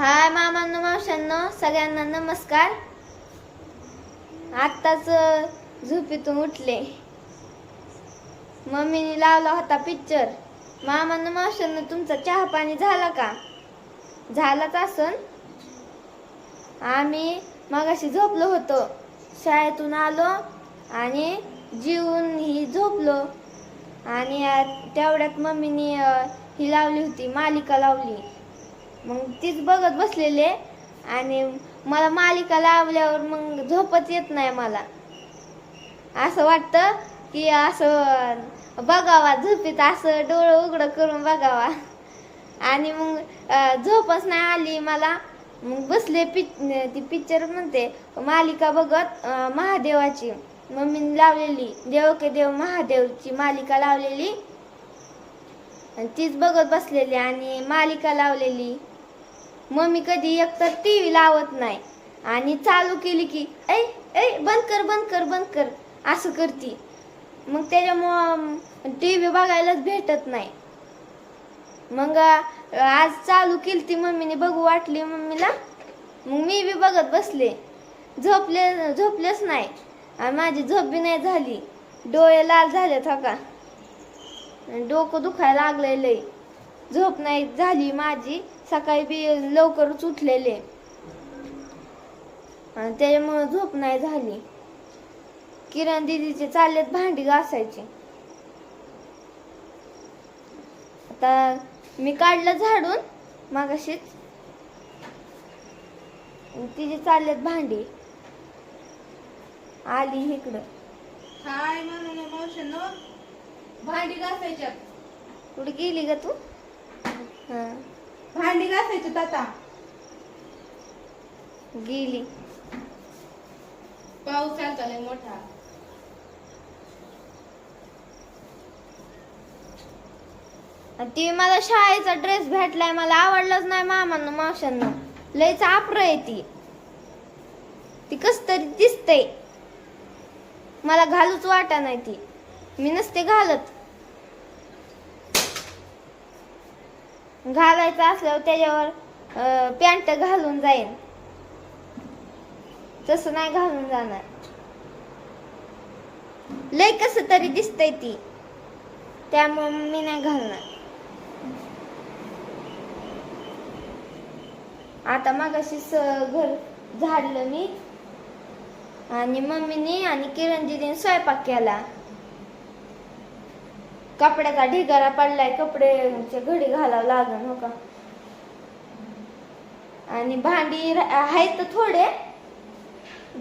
हाय मामांनो मावशांनो सगळ्यांना नमस्कार. आत्ताच झोपेतून उठले. मम्मीने लावला होता पिक्चर मामांनो मावशांनो तुमचा चहा पाणी झाला का? झालाच असन. आम्ही मगाशी झोपलो होतो. शाळेतून आलो आणि जीवन ही झोपलो. आणि तेवढ्यात मम्मीने ही लावली होती मालिका लावली. मग तीच बघत बसलेले आणि मला मालिका लावल्यावर मग झोपच येत नाही मला. असं वाटतं की असं बघावा झोपीत असं डोळं उघडं करून बघावा. आणि मग झोपच नाही आली मला. मग बसले पिच ती पिक्चर म्हणते मालिका बघत महादेवाची. मम्मीने लावलेली देव के देव महादेवची मालिका लावलेली. आणि तीच बघत बसलेली आणि मालिका लावलेली. मम्मी कधी एकतर टी व्ही लावत नाही. आणि चालू केली की ऐ ऐ बंद कर बंद कर बंद कर. असं करती. मग त्याच्यामुळं टी व्ही बघायलाच भेटत नाही. मग आज चालू केली ती मम्मीने बघू वाटली मम्मीला. मग मी बी बघत बसले. झोपले झोपलेच नाही. आणि माझी झोप बी नाही झाली. डोळे लाल झाले थका हो का? डोकं दुखायला लागलंय लय झोप नाही झाली माझी. सकाळी बी लवकरच उठलेले. आणि त्याच्यामुळे झोप नाही झाली. किरण दिदीचे चाललेत भांडी घासायची. आता मी काढलं झाडून मागाशीच. तिचे चाललेत भांडी. आली इकडं. हाय म्हणून मावशांनो भांडी घासायच्यात. कुठे गेली ग तू? हा. भांडी घासायच्यात आता. गेली. पाऊस आलता लय मोठा. आणि ती मला शाळेचा ड्रेस भेटलाय मला आवडलाच नाही मामांना मावशांना लयच आपर आहे ती. ती कस तरी दिसतय. मला घालूच वाटा नाही ती. मी नसते घालत. घालायचं असल्यावर त्याच्यावर पॅन्ट घालून जाईन. तसं नाही घालून जाणार. लय कस तरी दिसतय ती. त्यामुळे मी नाही घालणार. आता मागाशी घर झाडलं मी. आणि मम्मीने आणि किरण दिदीने स्वयंपाक केला. कपड्याचा ढिगारा पडलाय कपड्याचे घडी घालावं लागल हो का? आणि भांडी आहेत थोडे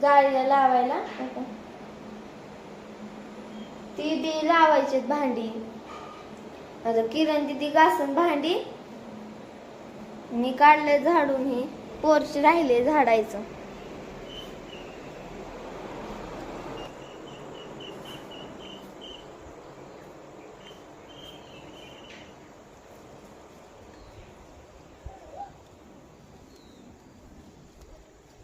जाळीला लावायला हो ती बी लावायची भांडी. आता किरण दिदी घासून भांडी. मी काढले झाडून ही पोरशी राहिले झाडायचं.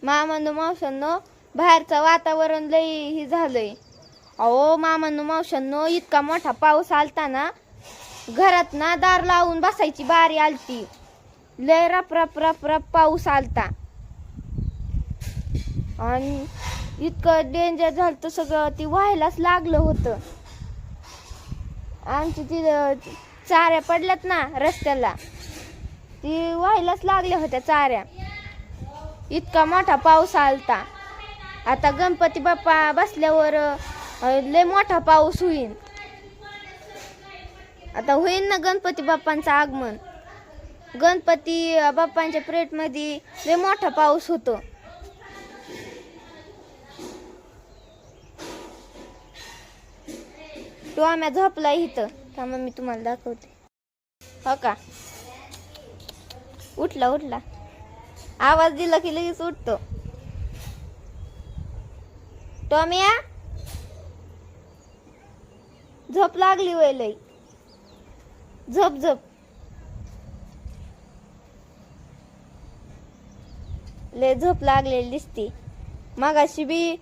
मामांनो मावशांनो बाहेरचं वातावरण लई हे झालंय. अहो मामांनो मावशांनो इतका मोठा पाऊस आलता ना घरात ना दार लावून बसायची बारी आलती. लय रप रप रप रप पाऊस आलता. आणि इतकं डेंजर झालं तर सगळं ती व्हायलाच लागलं होतं. आमची ती चाऱ्या पडल्यात ना रस्त्याला ती व्हायलाच लागल्या होत्या चाऱ्या. इतका मोठा पाऊस आलता. आता गणपती बाप्पा बसल्यावर लय मोठा पाऊस होईल आता होईल ना गणपती बाप्पांचं आगमन. गणपती बाप्पांच्या प्रेटमध्ये लय मोठा पाऊस होतो. तो आम्ही झोपला इथं. थांबा मी तुम्हाला दाखवते. हो का? उठला उठला. आवाज दिला की लगेच उठतो. टॉमिया? झोप लागली वय लई. झोप झोप. लय झोप लागलेली दिसती. मगाशी बी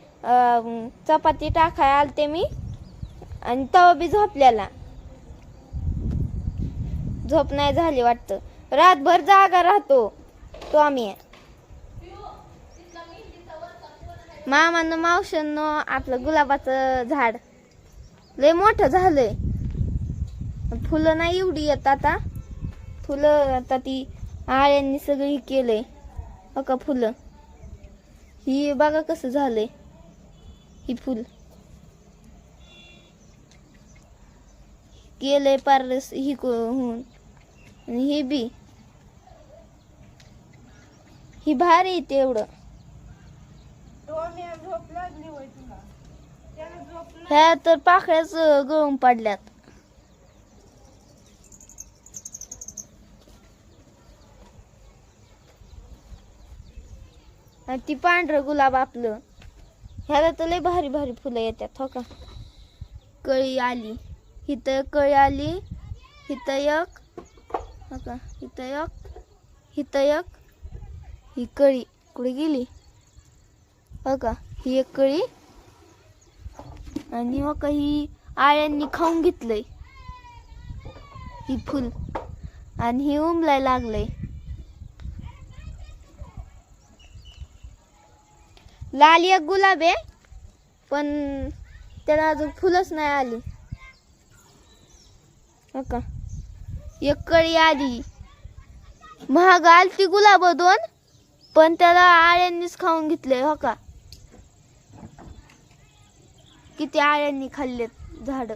चपाती टाकाय आलते मी आणि तवा बी झोपल्याला झोप नाही झाली वाटतं. रातभर जागा राहतो तो आम्ही मामानं मावशानं आपलं गुलाबाचं झाड. लय मोठं झालंय. फुलं नाही एवढी येत आता. फुलं आता ती आळ्यांनी सगळी केलंय. अका फुलं. ही बघा कसं झालंय. ही फुल. केलंय पारस ही होऊन आणि ही बी. ही भारी येते एवढं ह्या तर पाकळ्याच गळून पडल्यात. आणि ती पांढरं गुलाब आपलं. ह्याला तर लय भारी भारी फुलं येतात हो का? कळी आली. हिथं एक कळी आली. हिथं एक हो का? हिथं एक हिथं एक. ही कळी कुठे गेली? हो का ही एक कळी. आणि हो मग काही आळ्यांनी खाऊन घेतलंय. ही फुल. आणि हे उमलाय लागलंय. लाल एक गुलाब आहे पण त्याला अजून फुलच नाही आली. हो का एक कळी आली. महाग आलती गुलाब दोन पण त्याला आळ्यांनीच खाऊन घेतलंय हो का. किती आळ्यांनी खाल्लेत झाड.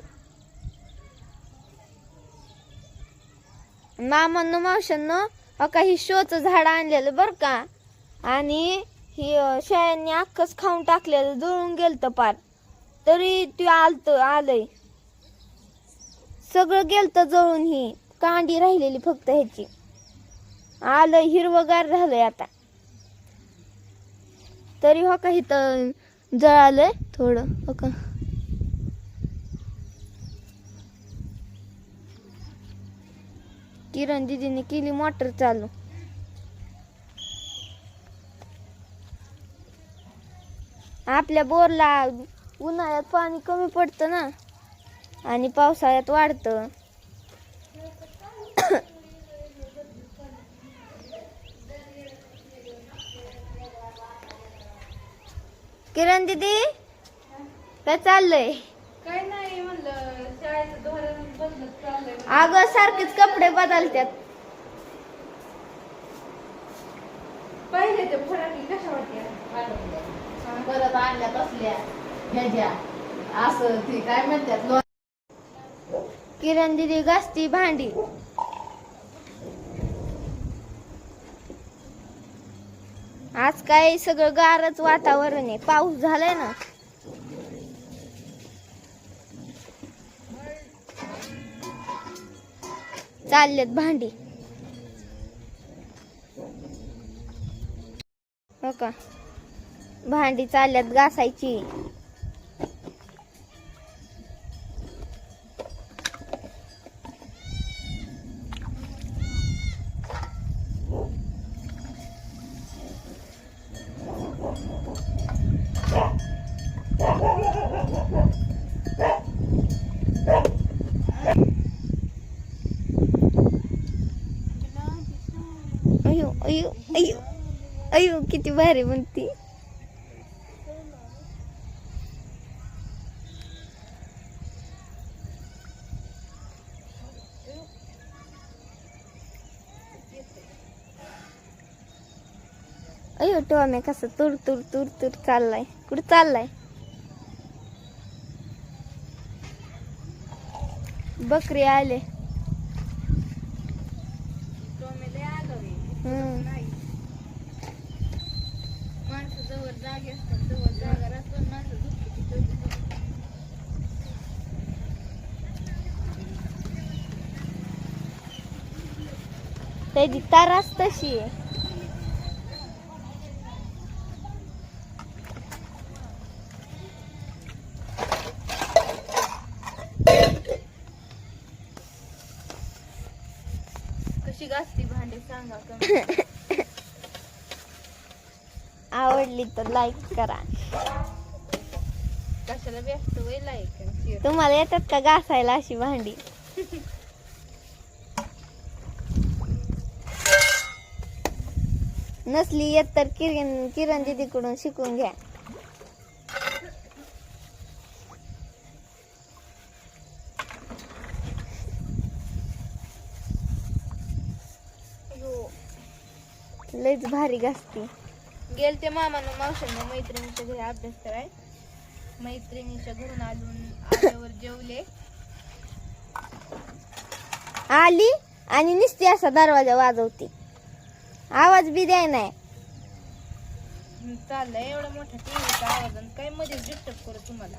मामांना मावशांना अका ही शोचं झाड आणलेलं बरं का? आणि ही शेळ्यांनी अख्खच खाऊन टाकलेलं जळून गेलतं पार. तरी ते आलत आलंय. सगळं गेलतं जळून ही. कांडी राहिलेली फक्त ह्याची. आलं हिरवगार झालंय आता. तरी हो का इथं जळालंय थोडं हो किरण दिदीने केली मोटर चालू. आपल्या बोरला उन्हाळ्यात पाणी कमी पडतं ना आणि पावसाळ्यात वाढतं. किरण दिदी काय चाललंय काय नाही म्हणलं शाळेचं धोरण बदलत चाललंय अगं सारखेच कपडे बदलतात पहिले ते फराकी कशा वाटल्या परत आणल्या कसल्या ह्याच्या असं ते काय म्हणतात लो- किरण दिदी घासती भांडी. आज काय सगळं गारच वातावरण आहे. पाऊस झालाय ना? चाललेत भांडी. हो का? भांडी चालल्यात घासायची. अयो अयो अयो अयो किती भारी म्हणती. अयो टोम्या कसं तुर तुर तुर तुर चाललाय. कुठं चाललाय? बकरी आले टोमॅटो आगावी हम्म नाही माणसं जवळ जागे असतात जवळ जागा राहतात माणसं झोपली की झोपली. त्याची तारास तशी आहे कशी घासती भांडे सांगा कमी आवडली तर लाईक करा. कशाला व्यस्त वय लाईक. तुम्हाला येतात का घासायला अशी भांडी? नसली येत तर किरण किरण दीदीकडून शिकून घ्या. लयच भारी घासती. गेल ते मामानं मावशांना मैत्रिणीच्या घरी अभ्यास कराय मैत्रिणीच्या घरून आलून आल्यावर जेवले. आली आणि नुसती असा दरवाजा वाजवती. आवाज बी द्याय नाही. चाललंय एवढा मोठा टीव्हीचा आवाज आणि काय मध्ये डिस्टर्ब करू तुम्हाला.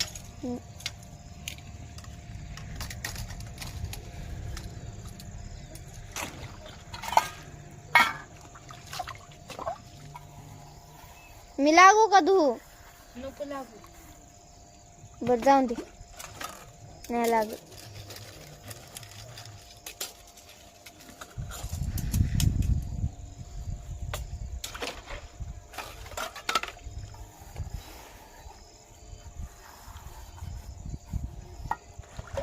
मी लागू का धू नको लागू. बर जाऊन दे. नाही लागत.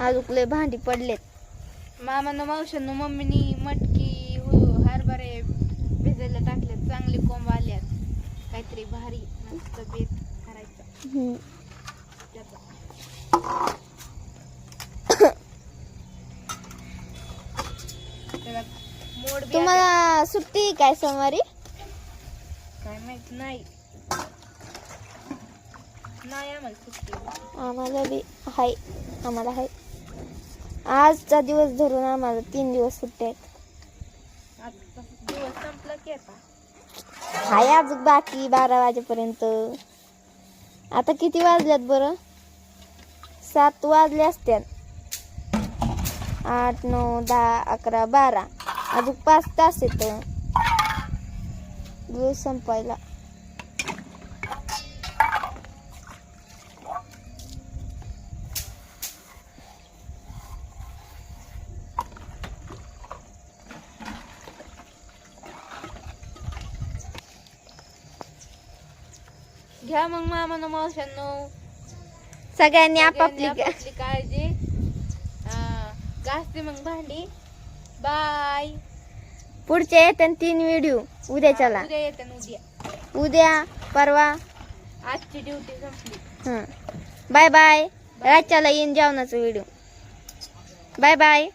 अजून लय भांडी पडलेत. मामानं मावशांना मम्मीनी मटकी हो हरभरे भिजायला टाकल्यात चांगले कोंब आल्यात. काहीतरी भारी मस्त बेत करायचा. तुम्हाला सुट्टी काय सोमवारी? काय माहीत नाही. नाही आम्हाला सुट्टी आम्हाला बी हाय आम्हाला हाय. आजचा दिवस धरून आम्हाला तीन दिवस सुट्टे आहेत. दिवस संपला की आता. हाय अजून बाकी बारा वाजेपर्यंत. आता किती वाजल्यात बरं? सात वाजले असत्यात. आठ नऊ दहा अकरा बारा. अजून पाच तास येत दिवस संपायला. घ्या मग मामानं मावशांनो सगळ्यांनी आपापली आपापली काळजी अं, घासते मग भांडी बाय पुढच्या येतात तीन व्हिडिओ उद्याच्याला उद्या येते ना उद्या उद्या परवा आजची ड्युटी संपली हं बाय बाय रातच्याला येईन जेवणाचा व्हिडिओ बाय बाय